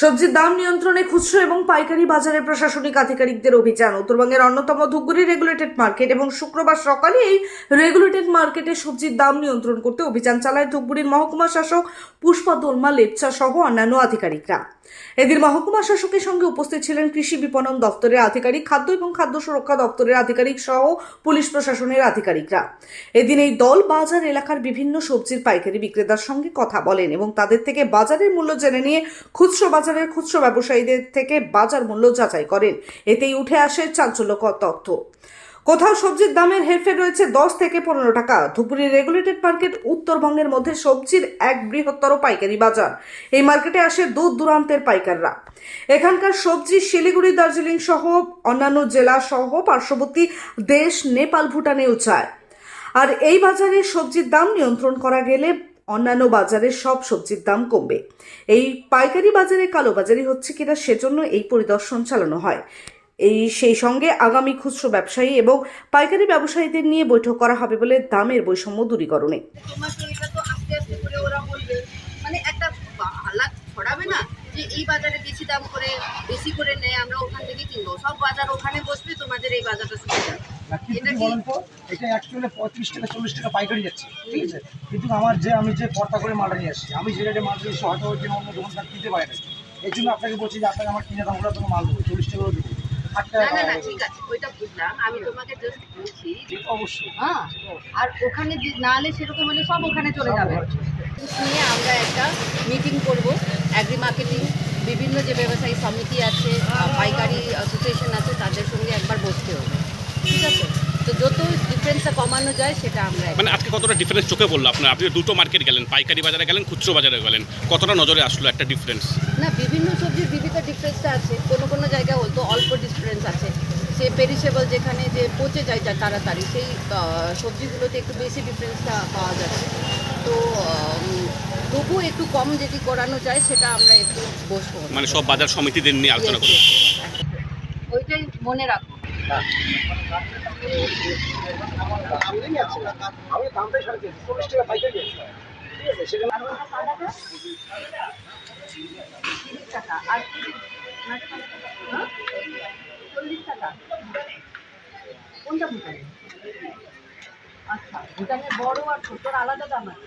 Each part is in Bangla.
সবজির দাম নিয়ন্ত্রণে খুচরো এবং পাইকারি বাজারের প্রশাসনিক আধিকারিকদের অভিযান। উত্তরবঙ্গের অন্যতম ধুপগুড়ি রেগুলেটেড মার্কেট এবং শুক্রবার সকালে এই রেগুলেটেড মার্কেটে সবজির দাম নিয়ন্ত্রণ করতে অভিযান চালায় ধুপগুড়ির মহকুমা শাসক পুষ্পা দোলমা লেপচা সহ অন্যান্য আধিকারিকরা। এদিন মহকুমা শাসকের সঙ্গে উপস্থিত ছিলেন কৃষি বিপণন দপ্তরের আধিকারিক, খাদ্য এবং খাদ্য সুরক্ষা দপ্তরের আধিকারিক সহ পুলিশ প্রশাসনের আধিকারিকরা। এদিন এই দল বাজার এলাকার বিভিন্ন সবজির পাইকারি বিক্রেতার সঙ্গে কথা বলেন এবং তাদের থেকে বাজারের মূল্য জেনে নিয়ে খুচরো বাজারের খুচরো ব্যবসায়ীদের থেকে বাজার মূল্য যাচাই করেন। এতেই উঠে আসে চাঞ্চল্যকর তথ্য। কোথাও সবজির দামের হেরফের রয়েছে দশ থেকে পনেরো টাকা। ধুপুরি রেগুলেটেড মার্কেট উত্তরবঙ্গের মধ্যে সবজির এক বৃহত্তর পাইকারি বাজার। এই মার্কেটে আসে দূর দূরান্তের পাইকাররা। এখানকার সবজি শিলিগুড়ি, দার্জিলিং সহ অন্যান্য জেলা সহ পার্শ্ববর্তী দেশ, নেপাল, ভুটানেও যায়। আর এই বাজারে সবজির দাম নিয়ন্ত্রণ করা গেলে অন্যান্য বাজারে সব সবজির দাম কমবে। এই পাইকারি বাজারে কালোবাজারি হচ্ছে কিনা সেজন্য এই পরিদর্শন চালানো হয়। এই সেই সঙ্গে আগামী খুচরো ব্যবসায়ী এবং পাইকারি ব্যবসায়ীদের নিয়ে বৈঠক করা হবে বলে দামের বৈষম্য দূরীকরণে। তোমাকে এটা তো আস্তে আস্তে করে ওরা বলবে। মানে একটা হালাত ছড়াবে না যে এই বাজারে বেশি দাম করে বেশি করে নেয় আমরা ওখান থেকে কিনবো। সব বাজার ওখানে বসবে তোমাদের এই বাজারটা এটা অ্যাকচুয়ালি পঁয়ত্রিশ টাকা চল্লিশ টাকা পাইকারি যাচ্ছে ঠিক আছে? কিন্তু আমার যে আমি যে পর্দা করে মালটা নিয়ে আসছি আমি যে রেটে মাল দিয়েছি হয়তো ওই দিন অন্য দোকানদার কিনতে পারে না এই জন্য আপনাকে বলছি যে আপনাকে আমার কিনে দামগুলো তোমাকে মাল দেবো চল্লিশ টাকা দেবো। না না না ঠিক আছে ওইটা বুঝলাম। আমি তোমাকে জাস্ট বলছি অবশ্যই। হ্যাঁ আর ওখানে না হলে সেরকম হলে সব ওখানে চলে যাবে। নিয়ে আমরা একটা মিটিং করব অ্যাগ্রি মার্কেটিং বিভিন্ন যে ব্যবসায়ী সমিতি আছে পাইকারি অ্যাসোসিয়েশন আছে তাদের সঙ্গে একবার বসতে হবে ঠিক আছে তো যত ডিফারেন্সটা কমানো যায় সেটা আমরা মানে আজকে কতটা ডিফারেন্স চোখে বলল আপনার? আপনি দুটো মার্কেট গেলেন পাইকারি বাজারে গেলেন খুচরো বাজারে গেলেন। কতটা নজরে আসলো একটা ডিফারেন্স না বিভিন্ন সবজির বিভিন্ন ডিফারেন্সটা আছে। কোনো কোনো জায়গায় হয়তো অল্প ডিফারেন্স আছে। সে পেরিসেবল যেখানে যে পচে যায় যা তাড়াতাড়ি সেই সবজিগুলোতে একটু বেশি ডিফারেন্সটা পাওয়া যাচ্ছে। তো উম, তবু একটু কম যদি করানো যায় সেটা আমরা একটু বসবো। মানে সব বাজার সমিতিদের নিয়ে আলোচনা করি ওইটাই মনে রাখো আমি চল্লিশ টাকা ঠিক আছে টাকা আর? চল্লিশ টাকা কোনটা ভুটানে আচ্ছা ভুটানের বড় আর ছোটোর আলাদা দাম আছে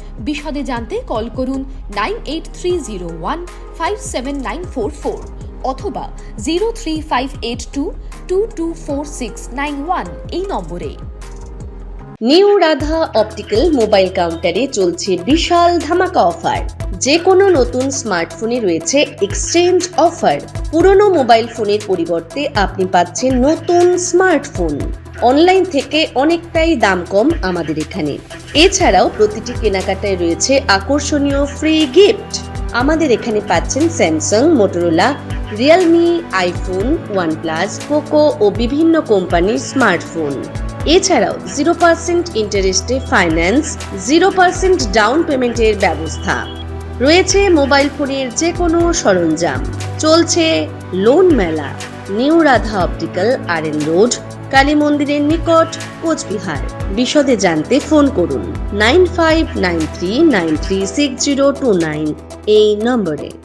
বিশদে জানতে কল করুন nine eight three zero one five seven nine four four অথবা zero three five eight two two two four six nine one এই নম্বরে। নিউ রাধা অপটিক্যাল মোবাইল কাউন্টারে চলছে বিশাল ধামাকা অফার। যে কোনো নতুন স্মার্টফোনে রয়েছে এক্সচেঞ্জ অফার। পুরনো মোবাইল ফোনের পরিবর্তে আপনি পাচ্ছেন নতুন স্মার্টফোন। অনলাইন থেকে অনেকটাই দাম কম আমাদের এখানে। এছাড়াও প্রতিটি কেনাকাটায় রয়েছে আকর্ষণীয় ফ্রি গিফট আমাদের এখানে পাচ্ছেন Samsung Motorola Realme iPhone OnePlus Poco ও বিভিন্ন কোম্পানির স্মার্টফোন এছাড়াও জিরো পার্সেন্ট ইন্টারেস্টে ফাইন্যান্স জিরো পার্সেন্ট ডাউন পেমেন্টের ব্যবস্থা। রয়েছে মোবাইল ফোনের যে কোনো সরঞ্জাম। চলছে লোন মেলা। New Radha optical R N road Kali মন্দিরের নিকট কোচবিহার। বিশদে জানতে ফোন করুন nine five nine three nine three six zero two nine এই নম্বরে।